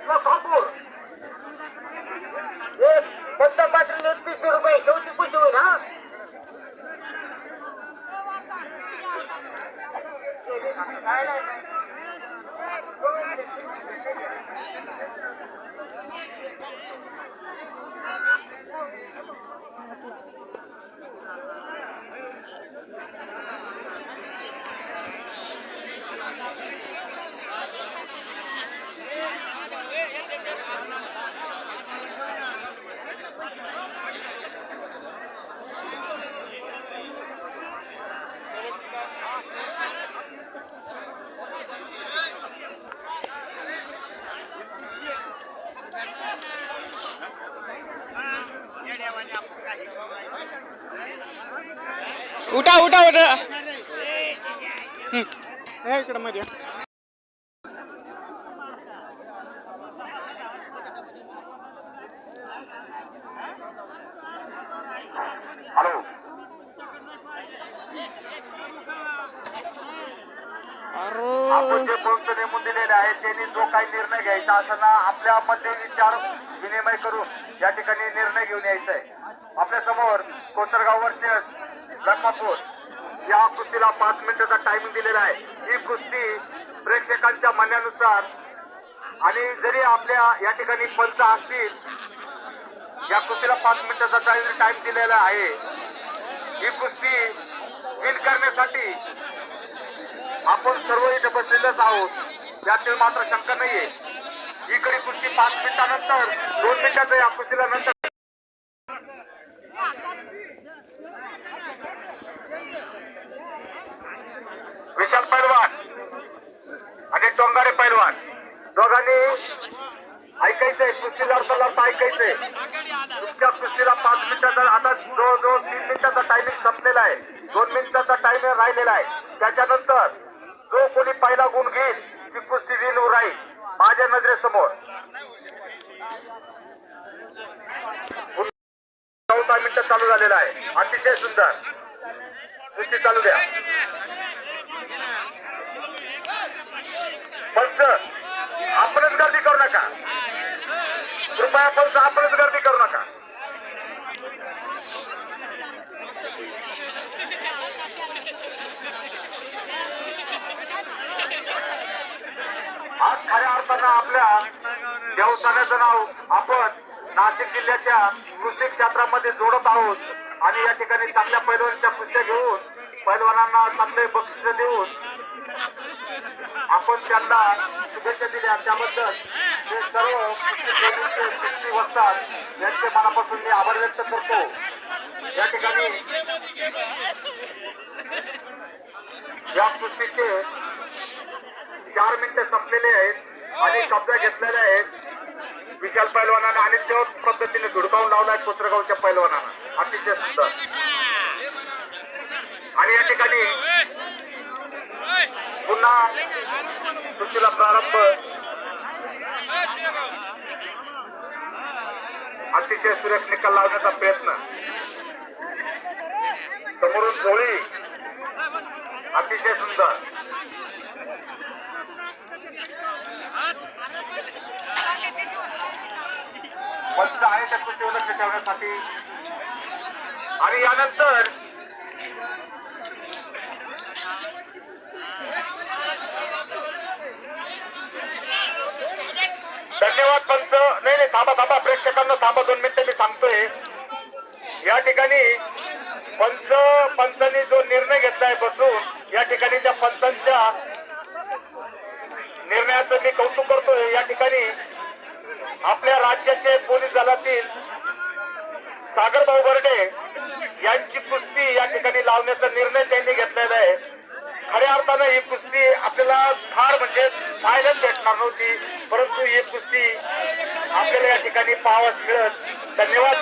किंवा कापूर. एक पंधरा पाटील एकतीसशे रुपये शेवटी खुशी होईल हा? उठा हं. या इकडं मध्ये हॅलो आपण जे पंच नेमून दिलेले आहेत त्यांनी जो काही निर्णय घ्यायचा असताना आपल्यामध्ये विचार विनिमय करून या ठिकाणी निर्णय घेऊन यायचा आहे. आपल्यासमोर कोसरगाव वर्सेस लखमापूर या कुस्तीला पाच मिनिटाचा टायमिंग दिलेला आहे. ही कुस्ती प्रेक्षकांच्या म्हणण्यानुसार आणि जरी आपल्या या ठिकाणी पंच असतील या कुस्तीला पाच मिनिटाचा टाइम दिलेला आहे. ही कुस्ती विन करण्यासाठी आपण सर्व इथे बसलेलेच आहोत. यातील मात्र शंका नाहीये. इकडे कुस्ती पाच मिनिटानंतर दोन मिनिटाचं या कुस्तीला नंतर विशाल पैलवान आणि टोंगारे पैलवान. दोघांनी ऐकायचंय कुस्ती लढता ऐकायचंय. तुमच्या कुस्तीला पाच मिनिटाचा आता जवळजवळ तीन मिनिटाचा टायमिंग संपलेला आहे. दोन मिनिटाचा टायमिंग राहिलेला आहे. त्याच्यानंतर जो कोणी पहिला गुण घेईल ती कुस्ती विनू राहील माझ्या नजरेसमोर. चौदा मिनिटं चालू झालेला आहे. अतिशय सुंदर. कुस्ती चालू द्या. पंच आपणच गर्दी करू नका. कृपया पंच आपणच गर्दी करू नका. आज आपल्या देवस्थानाचं नाव आपण नाशिक जिल्ह्याच्या कृषी क्षेत्रामध्ये जोडत आहोत. आणि या ठिकाणी चांगल्या पैलवानांच्या कुस्त्या घेऊन पैलवानांना चांगले बक्षिस देऊन आपण त्यांना शुभेच्छा दिल्या. त्याबद्दल हे सर्व कुस्ती वस्तात यांचे मनापासून मी आभार व्यक्त करतो. या ठिकाणी या कुस्तीचे चार मिनिटं संपलेले आहेत. आणि कब्जा घेतलेले आहेत विशाल पैलवानानं आणि त्या पद्धतीने धुडकावून लावला आहे पुत्रगावच्या पैलवानानं. अतिशय सुंदर. आणि या ठिकाणी पुन्हा कुस्तीला प्रारंभ. अतिशय सुरेख निकाल लावण्याचा प्रयत्न. समोरून झोळी अतिशय सुंदर. पंच आहे त्या कृतीवर लक्ष ठेवण्यासाठी आणि यानंतर धन्यवाद पंच नाही नाही थांबा थांबा. प्रेक्षकांना थांबा दोन मिनिटं मी सांगतोय. या ठिकाणी पंच पंचांनी जो निर्णय घेतलाय बसून या ठिकाणी त्या पंचांच्या निर्णयाचं मी कौतुक करतोय. या ठिकाणी आपल्या राज्याचे पोलीस दलातील सागरभाऊ बर्डे यांची कुस्ती या ठिकाणी लावण्याचा निर्णय त्यांनी घेतलेला आहे. खऱ्या अर्थानं ही कुस्ती आपल्याला फार म्हणजे फायनल भेटणार नव्हती परंतु ही कुस्ती आपल्याला या ठिकाणी पाहावयास मिळत. धन्यवाद.